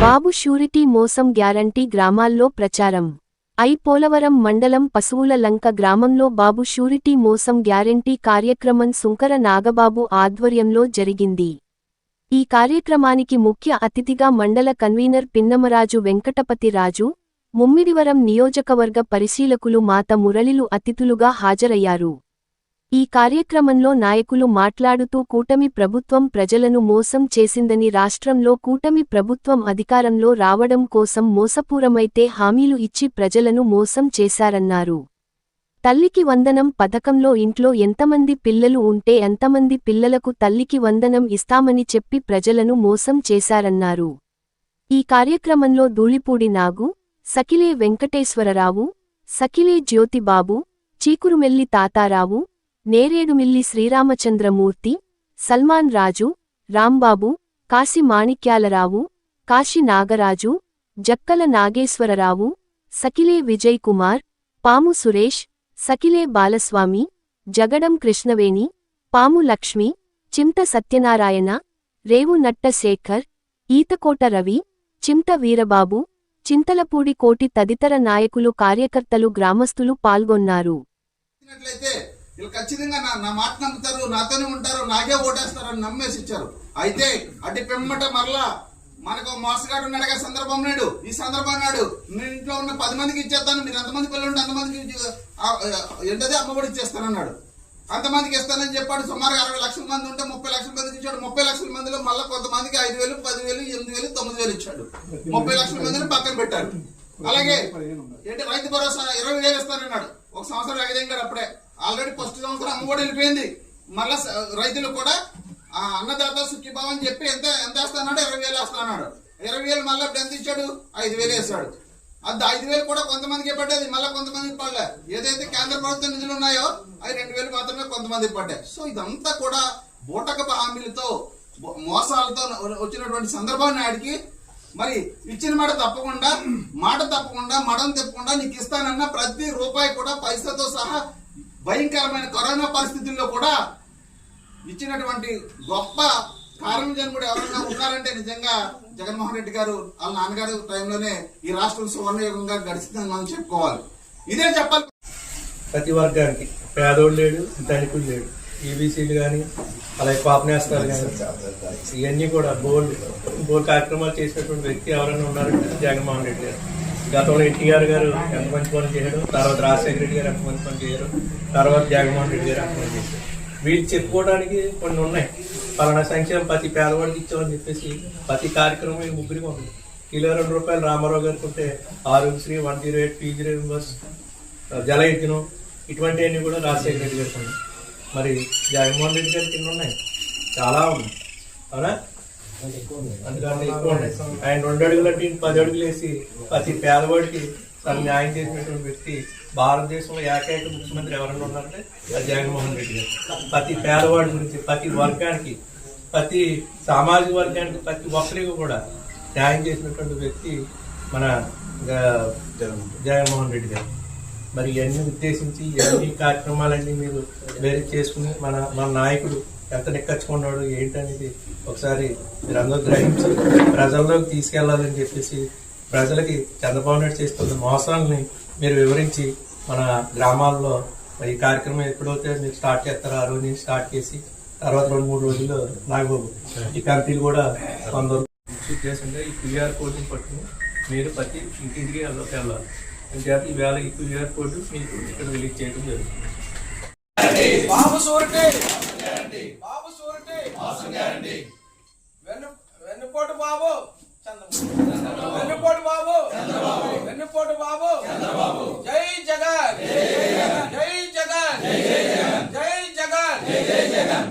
బాబు surety మోసం guarantee గ్రామాల్లో ప్రచారం. ఐ. పోలవరం మండలం పశువుల లంక గ్రామంలో బాబు షూరిటీ మోసం గ్యారంటీ కార్యక్రమం సుంకర నాగబాబు ఆధ్వర్యంలో జరిగింది. ఈ కార్యక్రమానికి ముఖ్య అతిథిగా మండల కన్వీనర్ పిన్నమరాజు వెంకటపతిరాజు ముమ్మిడివరం నియోజకవర్గ పరిశీలకులు మాత మురళిలు అతిథులుగా హాజరయ్యారు. ఈ కార్యక్రమంలో నాయకులు మాట్లాడుతూ కూటమి ప్రభుత్వం ప్రజలను మోసం చేసిందని రాష్ట్రంలో కూటమి ప్రభుత్వం అధికారంలో రావడం కోసం మోసపూరమైతే హామీలు ఇచ్చి ప్రజలను మోసం చేశారన్నారు. తల్లికి వందనం పథకంలో ఇంట్లో ఎంతమంది పిల్లలు ఉంటే ఎంతమంది పిల్లలకు తల్లికి వందనం ఇస్తామని చెప్పి ప్రజలను మోసం చేశారన్నారు. ఈ కార్యక్రమంలో ధూళిపూడి నాగు సకిలే వెంకటేశ్వరరావు సకిలే జ్యోతిబాబు చీకురుమెల్లి తాతారావు నేరేడుమిల్లి శ్రీరామచంద్రమూర్తి సల్మాన్ రాజు రాంబాబు కాశీ మాణిక్యాలరావు కాశీ నాగరాజు జక్కల నాగేశ్వరరావు సకిలే విజయ్ కుమార్ పాము సురేష్ సకిలే బాలస్వామి జగడం కృష్ణవేణి పాము లక్ష్మి చింత సత్యనారాయణ రేవు నట్ట శేఖర్ ఈతకోట రవి చింత వీరబాబు చింతలపూడి కోటి తదితర నాయకులు కార్యకర్తలు గ్రామస్తులు పాల్గొన్నారు. వీళ్ళు ఖచ్చితంగా నా నా మాట నమ్ముతారు నాతోనే ఉంటారు నాకే ఓటేస్తారు అని నమ్మేసి ఇచ్చారు. అయితే అటు పెమ్మట మరలా మనకు మోసగాడు ఉన్నాడుగా సందర్భం నాడు ఈ సందర్భం నాడు మీ ఇంట్లో ఉన్న పది మందికి ఇచ్చేస్తాను మీరు ఎంతమంది పిల్లలు ఉంటే అంతమందికి ఎంతది అమ్మఒడి ఇచ్చేస్తానన్నాడు అంతమందికి ఇస్తానని చెప్పాడు. సుమారుగా అరవై లక్షల మంది ఉంటే ముప్పై లక్షల మందికి ఇచ్చాడు. ముప్పై లక్షల మందిలో మళ్ళీ కొంతమందికి ఐదు వేలు పదివేలు ఎనిమిది వేలు తొమ్మిది వేలు ఇచ్చాడు. ముప్పై లక్షల మందిని పక్కన పెట్టారు అలాగే ఏంటి? రైతు భరోసా ఇరవై వేలు ఇస్తానన్నాడు. ఒక సంవత్సరం ఎగదింగాడు అప్పుడే. ఆల్రెడీ ఫస్ట్ సంవత్సరం అమ్మఒడి వెళ్ళిపోయింది. మళ్ళా రైతులు కూడా ఆ అన్నదాత సుఖీభావం అని చెప్పి ఎంత ఎంత వేస్తాడు ఇరవై వేలు వేస్తాడు ఇరవై వేలు మళ్ళీ ఎంత ఇచ్చాడు? ఐదు వేలు వేస్తాడు. అది ఐదు వేలు కూడా కొంతమందికి పడ్డది మళ్ళీ కొంతమందికి పడలే. ఏదైతే కేంద్ర ప్రభుత్వ నిధులు ఉన్నాయో అవి రెండు వేలు మాత్రమే కొంతమందికి పడ్డాయి. సో ఇదంతా కూడా బూటకపు హామీలతో మోసాలతో వచ్చినటువంటి సందర్భం నాడికి మరి ఇచ్చిన మాట తప్పకుండా మాట తప్పకుండా మడం తప్పకుండా నీకు ఇస్తానన్న ప్రతి రూపాయి కూడా పైసలతో సహా భయంకరమైన కరోనా పరిస్థితుల్లో కూడా ఇచ్చినటువంటి గొప్ప కారణం జన్ముడు ఎవరైనా ఉన్నారంటే నిజంగా జగన్మోహన్ రెడ్డి గారు వాళ్ళ నాన్నగారు టైంలోనే ఈ రాష్ట్రం సువర్ణయుగంగా గడిచిందని మనం చెప్పుకోవాలి. ఇదే చెప్పాలి. ప్రతి వర్గానికి పేదోడు లేడు ధనికుడు లేడు. ఈబీసీలు కానీ అలాగే పాపనేస్తారు కానీ ఇవన్నీ కూడా బోల్డ్ బోల్డ్ కార్యక్రమాలు చేసినటువంటి వ్యక్తి ఎవరైనా ఉన్నారంటే జగన్మోహన్ రెడ్డి గారు. గతంలో ఎన్టీఆర్ గారు ఎంత మంచి పని చేయడం తర్వాత రాజశేఖర రెడ్డి గారు ఎంత మంచి పని చేయడం తర్వాత జగన్మోహన్ రెడ్డి గారు ఎంత పని చేశారు. వీళ్ళు చెప్పుకోవడానికి కొన్ని ఉన్నాయి. పలానా సంక్షేమం ప్రతి పేదవాడికి ఇచ్చామని చెప్పేసి ప్రతి కార్యక్రమం ఈ ముగ్గురికి ఉంది కిలో రెండు రూపాయలు రామారావు గారికి ఉంటే Aarogyasri one zero eight P PG జల జలయజ్ఞం ఇటువంటివన్నీ కూడా రాజశేఖర రెడ్డి గారికి ఉన్నాయి మరి జగన్మోహన్ రెడ్డి గారి కింద ఉన్నాయి? చాలా ఉన్నాయి. అవునా? అందుకని ఎక్కువ ఉన్నాయి ఆయన రెండు అడుగులు అంటే పది అడుగులు వేసి ప్రతి పేదవాడికి తను న్యాయం చేసినటువంటి వ్యక్తి భారతదేశంలో ఏకైక ముఖ్యమంత్రి ఎవరైనా ఉన్నారంటే అది జగన్మోహన్ రెడ్డి గారు. ప్రతి పేదవాడి గురించి ప్రతి వర్గానికి ప్రతి సామాజిక వర్గానికి ప్రతి ఒక్కరికి కూడా న్యాయం చేసినటువంటి వ్యక్తి మన జగన్మోహన్ రెడ్డి గారు. మరి ఇవన్నీ ఉద్దేశించి ఇవన్నీ కార్యక్రమాలన్నీ మీరు వేరే చేసుకుని మన మన నాయకుడు ఎంత నెక్కచ్చుకున్నాడు ఏంటనేది ఒకసారి మీరందరూ గ్రహించి ప్రజల్లోకి తీసుకెళ్ళాలని చెప్పేసి ప్రజలకి చంద్రబాబు నాయుడు చేస్తున్న మోసాలని మీరు వివరించి మన గ్రామాల్లో ఈ కార్యక్రమం ఎప్పుడైతే మీరు స్టార్ట్ చేస్తారో ఆ రోజు నుంచి స్టార్ట్ చేసి తర్వాత రెండు మూడు రోజుల్లో నాగబాబు ఈ కమిటీలు కూడా కొందరు ఉద్దేశంగా ఈ క్యూఆర్ కోడ్ని పట్టుకుని మీరు ప్రతి ఇంటింటికి వెళ్ళకి వెళ్ళాలి. అంచేత ఈవేళ ఈ క్యూఆర్ కోడ్ మీకు ఇక్కడ రిలీజ్ చేయడం జరుగుతుంది. గ్యారంటీ. బాబు షూరిటీ మాసం గ్యారంటీ. వెన్ను వెన్నుపోటు బాబు. చంద్రబాబు. వెన్నుపోటు బాబు. చంద్రబాబు. వెన్నుపోటు బాబు. చంద్రబాబు. జై జగన్. జై జగన్. జై జగన్. జై జగన్. జై జగన్.